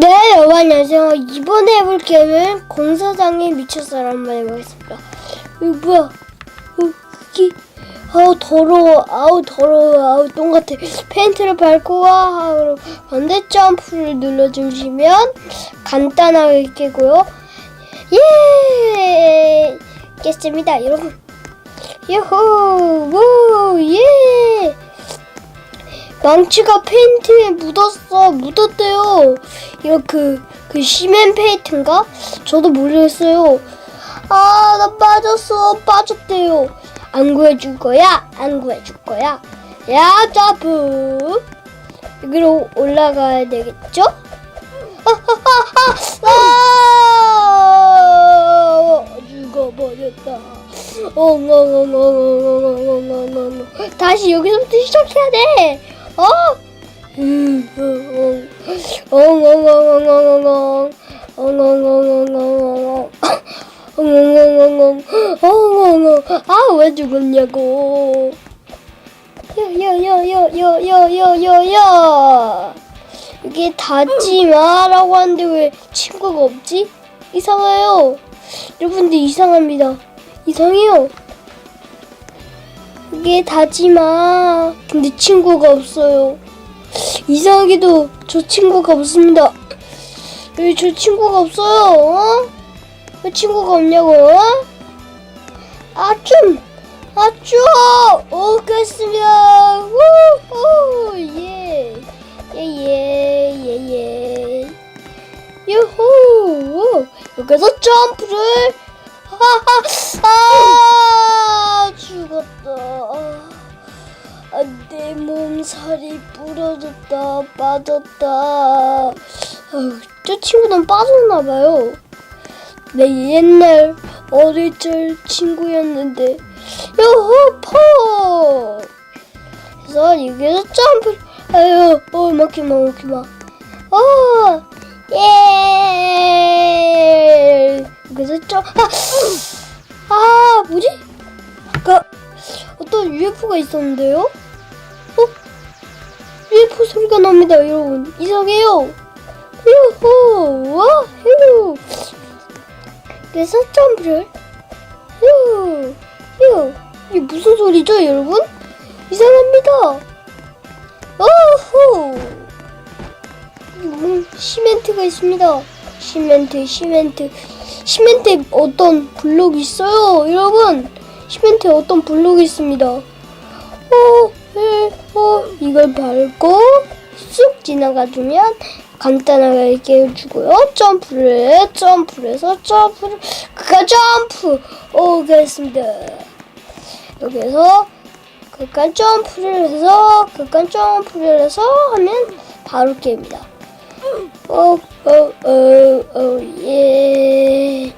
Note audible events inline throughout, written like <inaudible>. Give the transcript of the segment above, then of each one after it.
네, 여러분 안녕하세요. 이번에 해볼 게임은 공사장에 미쳐서 한번 해보겠습니다. 이거 뭐야? 어, 여기 아우 더러워, 아우 더러워, 아우 똥 같아. 페인트를 밟고 와 하고 반대 점프를 눌러주시면 간단하게 깨고요. 예, 깼습니다, 여러분. 유후, 우, 예. 망치가 페인트에 묻었어 묻었대요 이거 그, 그 시멘 페인트인가? 저도 모르겠어요 아 나 빠졌어 빠졌대요 안 구해줄 거야 안 구해줄 거야 야 점프 여기로 올라가야 되겠죠? 아 죽어버렸다 엉엉엉엉엉엉엉엉엉 다시 여기서부터 시작해야 돼 어? 엉엉엉엉엉엉엉 엉엉엉엉엉엉 엉엉엉엉엉 엉엉엉 아왜 죽었냐고 야야야야야야야야 이게 닿지 마라고 하는데 왜 친구가 없지? 이상해요 여러분들 이상합니다 이상해요 이게 닿지 마. 근데 친구가 없어요. 이상하게도 저 친구가 없습니다. 왜 저 친구가 없어요? 어? 왜 친구가 없냐고요? 아춤! 아쭈! 오, 깼습니다. 우! 오, 예. 예, 예, 예, 예. 우! 여기서 점프를! 하하! <laughs> 아! 내 몸살이 부러졌다. 빠졌다. 아유, 저 친구는 빠졌나봐요. 내 옛날 어릴 적 친구였는데. 요호! 포! 그래서 여기서 점프. 아유, 어, 막히마, 막히마. 어! 예! 여기서 점, 아! 아, 뭐지? 아까 어떤 UFO가 있었는데요? 어? UFO 소리가 납니다, 여러분. 이상해요. 유후, 와, 휴. 그래서 점프를, 휴, 휴. 이게 무슨 소리죠, 여러분? 이상합니다. 오호. 음, 시멘트가 있습니다. 시멘트, 시멘트. 시멘트에 어떤 블록이 있어요, 여러분. 시멘트에 어떤 블록이 있습니다. 어, 예, 어, 이걸 밟고 쑥 지나가주면 간단하게 깨워주고요. 점프를 해, 점프를 해서 점프를, 그가 점프! 오겠습니다. 여기서 그간 점프를 해서 그간 점프를 해서 하면 바로 깹니다. 어, 어, 어, 어, 예.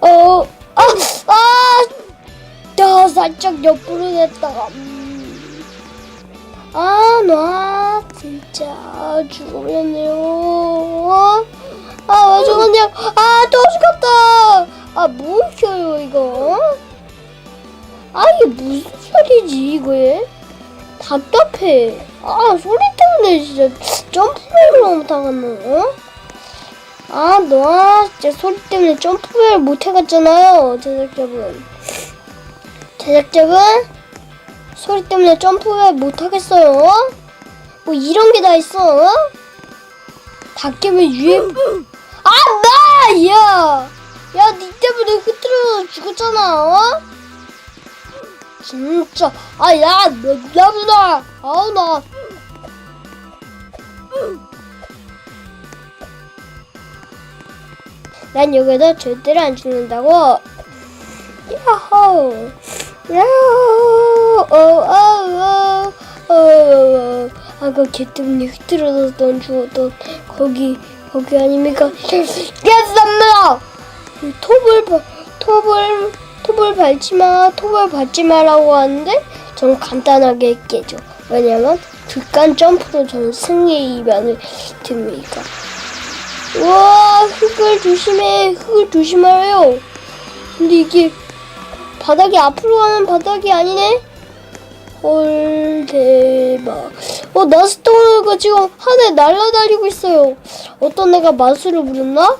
어, 아, 아! 나 살짝 옆으로 됐다가. 음. 아, 나 진짜 죽으려네요. 어? 아, 왜 죽었냐? 아, 또 죽었다! 아, 뭐 켜요, 이거? 아, 이게 무슨 소리지, 이거에? 답답해. 아, 소리 때문에 진짜 점프를 못하겠네, 어? 아, 너 진짜 소리 때문에 점프를 못해갔잖아요, 제작자분. 제작자분, 소리 때문에 점프를 못하겠어요? 뭐 이런 게 다 있어, 깨면 유행. 아, 나! 야! 야, 니 때문에 흐트러져 죽었잖아, 어? 진짜 아야 나보다 아우 나 난 여기서 절대로 안 죽는다고 야호 야호 어어어어 어, 아까 걔 때문에 흐트러졌던 죽었던 거기 거기 아닙니까 깼습니다 톱을 봐- 톱을 톱을 밟지 마, 톱을 밟지 마라고 하는데 저는 간단하게 깨죠. 왜냐면 극간 점프로 저는 승리의 입안을 듭니까. 와, 흙을 조심해, 흙을 조심하래요. 근데 이게 바닥이 앞으로 가는 바닥이 아니네. 헐 대박. 어 나스토가 지금 하늘에 날아다니고 있어요. 어떤 애가 마술을 부렸나?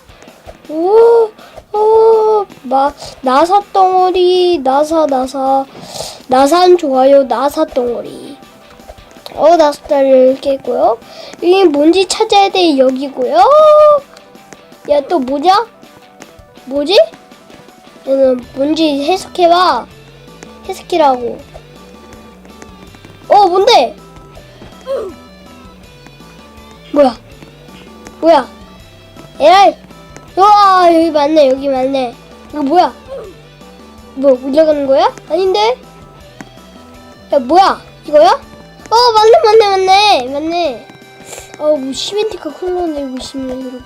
오, 오, 마, 나사 덩어리, 나사, 나사. 나산 좋아요, 나사 덩어리. 어, 나사다리를 깨고요. 여기 뭔지 찾아야 돼, 여기고요. 야, 또 뭐냐? 뭐지? 얘는 뭔지 해석해봐. 해석해라고. 어, 뭔데? 뭐야? 뭐야? 에라이! 와, 여기 맞네, 여기 맞네. 이거 뭐야? 뭐, 올라가는 거야? 아닌데? 야, 뭐야? 이거야? 어, 맞네, 맞네, 맞네. 맞네. 어, 뭐, 시멘트가 흘러내리고 있습니다, 여러분.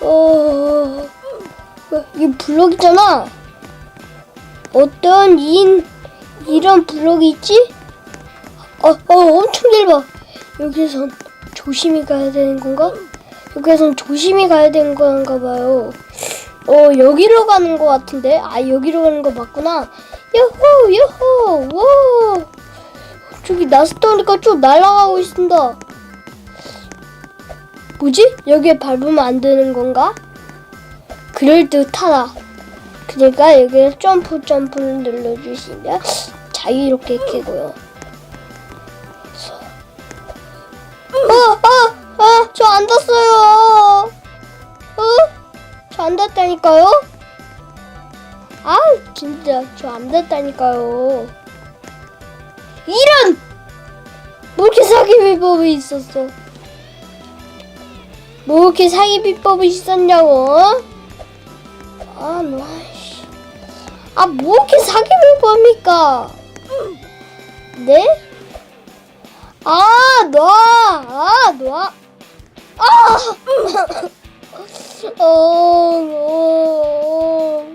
어, 어, 이게 블럭이잖아. 어떤 인, 이런 블럭이 있지? 어, 어, 엄청 얇아. 여기선 조심히 가야 되는 건가? 여기선 조심히 가야 되는 건가 봐요. 어, 여기로 가는 것 같은데? 아, 여기로 가는 거 맞구나. 요호, 요호, 와. 저기 나스터니까 쭉 날아가고 있습니다. 뭐지? 여기에 밟으면 안 되는 건가? 그럴 듯하다. 그러니까 여기에 점프 점프를 눌러주시면 자유롭게 깨고요. 어, 어, 어, 저 안 닿았어요. 어? 저 안 닿았다니까요? 아, 진짜 저 안 닿았다니까요. 이런! 뭐 이렇게 사기 비법이 있었어? 뭐 이렇게 사기 비법이 있었냐고? 아, 너, 아이씨. 아, 뭐 이렇게 사기 비법입니까? 네? 아, 놔! 아, 놔! 아! 어, 어,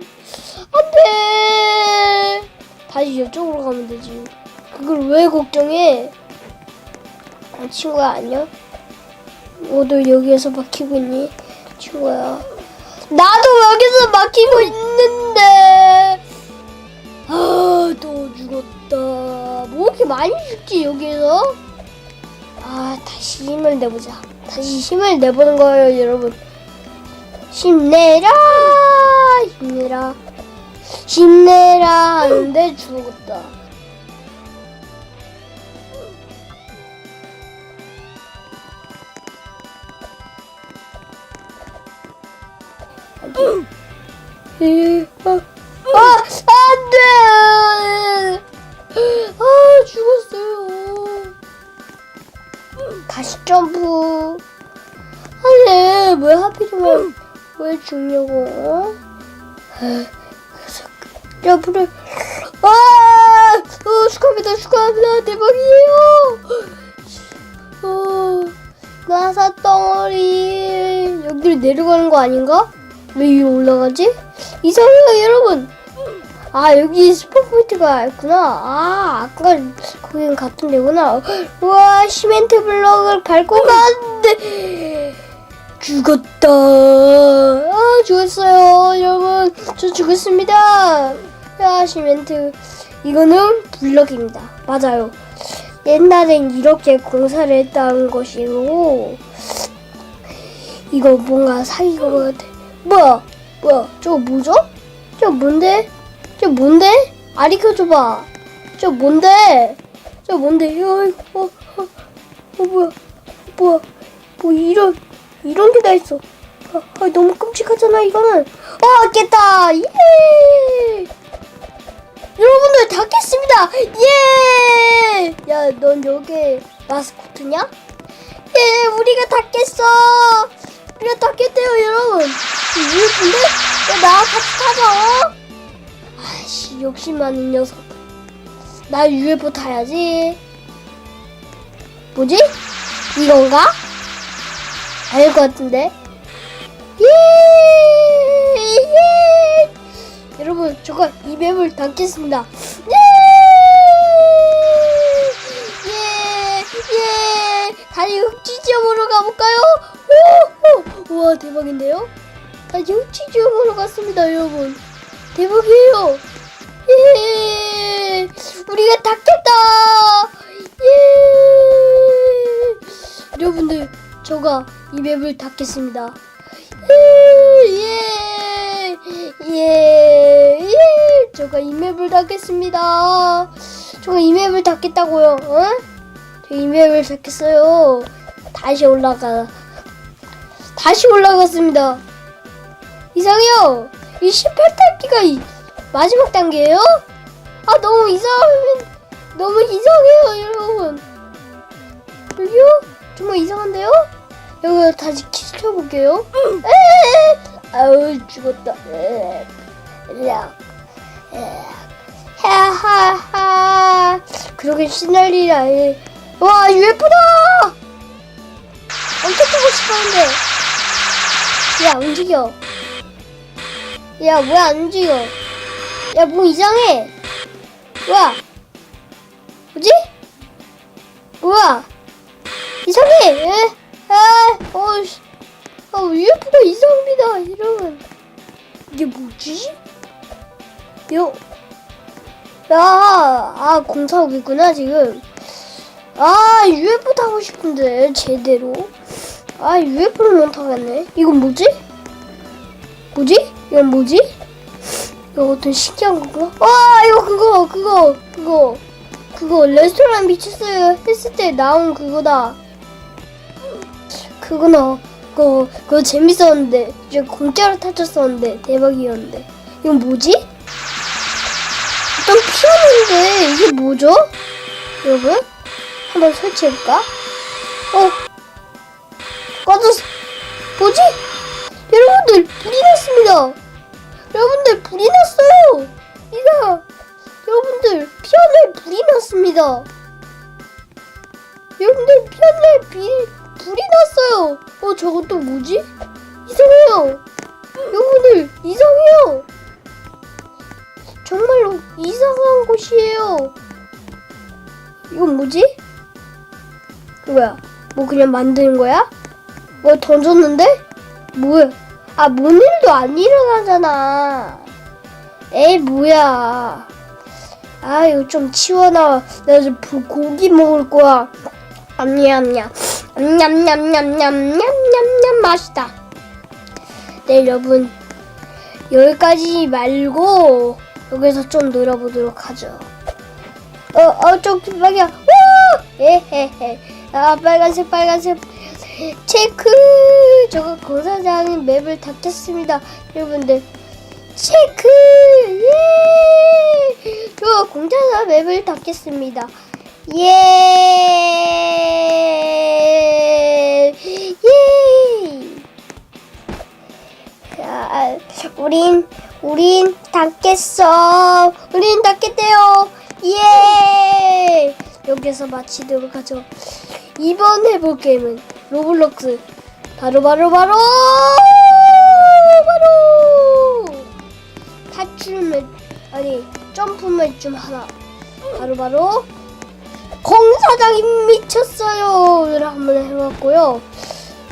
안 돼! 다시 이쪽으로 가면 되지. 그걸 왜 걱정해? 아, 친구야, 안녕? 어, 너 여기에서 막히고 있니? 친구야. 나도 여기서 막히고 있는데! 아, 또 죽었다. 뭐 이렇게 많이 죽지, 여기에서? 아, 다시 힘을 내보자. 다시 힘을 내보는 거예요, 여러분. 힘내라! 힘내라. 힘내라 하는데 죽었다. 점프. 아니, 왜 하필이면, 왜 죽냐고, 점프를, 아! 어, 축하합니다, 축하합니다, 대박이에요! 어, 나사 덩어리. 여기로 내려가는 거 아닌가? 왜 위로 올라가지? 이상해요, 여러분. 아, 여기 스포포인트가 있구나. 아, 아까 거긴 같은 데구나. 우와, 시멘트 블럭을 밟고 갔는데. 죽었다. 아, 죽었어요, 여러분. 저 죽었습니다. 야, 시멘트. 이거는 블럭입니다. 맞아요. 옛날엔 이렇게 공사를 했다는 것이고, 이거 뭔가 사기가 같아. 뭐야? 뭐야? 저거 뭐죠? 저 뭔데? 저 뭔데? 아리켜 줘봐. 저 뭔데? 저 뭔데? 야, 이거, 어, 어, 어, 뭐야? 뭐야? 뭐 이런 이런 게 다 있어. 아, 아, 너무 끔찍하잖아 이거는. 어, 깼다. 예. 여러분들 다 깼습니다. 예. 야, 넌 여기 마스코트냐? 예, 우리가 다 깼어. 우리가 다 깼대요, 여러분. 유익인데? 야, 나 같이 타자. 어? 아이씨, 욕심 많은 녀석. 나 UFO 타야지. 뭐지? 이건가? 아닐 것 같은데. 예! 예! 여러분, 저거 이 맵을 담겠습니다. 예! 예! 예! 다시 흑지 지역으로 가볼까요? 오! 오! 우와, 대박인데요? 다시 흑지 지역으로 갔습니다, 여러분. 대박이에요. 예! 우리가 다 깼다! 예! 여러분들, 저가 이 맵을 닫겠습니다. 예, 예, 예, 예. 제가 이 맵을 닫겠습니다. 제가 이 맵을 닫겠다고요. 어? 저이 맵을 닫겠어요. 다시 올라가. 다시 올라갔습니다. 이상해요. 이 18단계가 이 마지막 단계예요? 아 너무 이상하면 너무 이상해요 여러분. 여기요? 정말 이상한데요? 여기 다시 키쳐볼게요. 에 아우 죽었다. 하하하. 그러게 신날리라. 에. 와 UFO다. 엄청 타고 싶었는데. 야 움직여. 야 뭐야 안 움직여. 야 뭐 이상해. 뭐야? 뭐지? 뭐야? 이상해. 에? 아, 어이씨. 아, UFO가 이상합니다, 여러분. 이게 뭐지? 요, 야, 아, 공사옥이구나, 지금. 아, UFO 타고 싶은데, 제대로. 아, UFO를 못 타겠네. 이건 뭐지? 뭐지? 이건 뭐지? 이거 어떤 신기한 건가? 와, 이거 그거, 그거, 그거. 그거, 레스토랑 미쳤어요. 했을 때 나온 그거다. 그거나 그거 그거 재밌었는데 이제 공짜로 타쳤었는데 대박이었는데 이건 뭐지? 어떤 피아노인데 이게 뭐죠? 여러분 한번 설치해볼까? 어 꺼졌어 뭐지? 여러분들 불이 났어요 이거 여러분들 피아노에 불이 났습니다 여러분들 피아노에 불이 불이 났어요. 어, 저건 또 뭐지? 이상해요. 여러분들, 이상해요. 정말로 이상한 곳이에요. 이건 뭐지? 뭐야? 뭐 그냥 만드는 거야? 뭐 던졌는데? 뭐야? 아, 뭔 일도 안 일어나잖아. 에이, 뭐야. 아, 이거 좀 치워놔. 나 부- 고기 먹을 거야. 암냠냠. 냠냠냠냠냠냠냠 맛있다. 네 여러분 여기까지 말고 여기서 좀 놀아보도록 하죠. 어어좀 빨간이야. 와! 에헤헤. 아 빨간색 빨간색 체크. 저거 공사장 맵을 닫겠습니다. 여러분들 체크. 예. 저 공사장 맵을 닫겠습니다. 예! 예! 자, 우린, 우린 닫겠어. 우린 닫겠대요. 예! 여기서 마치도록 하죠. 이번 해볼 게임은 로블록스. 바로, 바로, 바로! 바로! 탈출맵, 아니, 점프맵 중 하나. 바로, 바로. 공사장이 미쳤어요를 한번 해봤고요.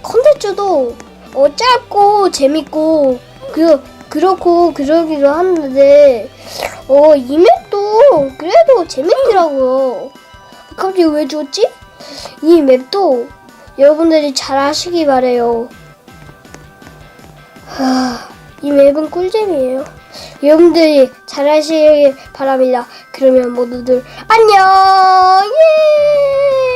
컨텐츠도 어, 짧고 재밌고 그 그렇고 그러기도 하는데 어, 이 맵도 그래도 재밌더라고요. 갑자기 왜 줬지? 이 맵도 여러분들이 잘 하시기 바래요. 하, 이 맵은 꿀잼이에요. 여러분들이 잘 하시길 바랍니다. 그러면 모두들 안녕! 예!